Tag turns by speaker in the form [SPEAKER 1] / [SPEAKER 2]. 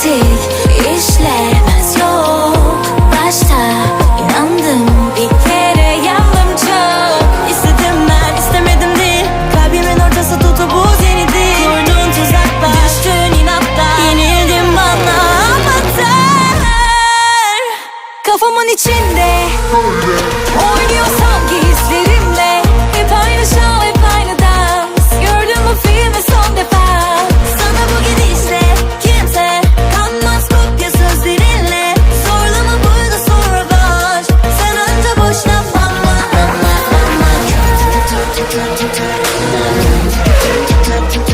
[SPEAKER 1] maktik işlemez yok. Başta inandım bir kere yandım çok. İstedim ben istemedim değil. Kalbimin ortası tutu buz yenidi Kurdun tuzaklar Düştün inatla Yenildim bana. Amatör Kafamın içinde Thank you.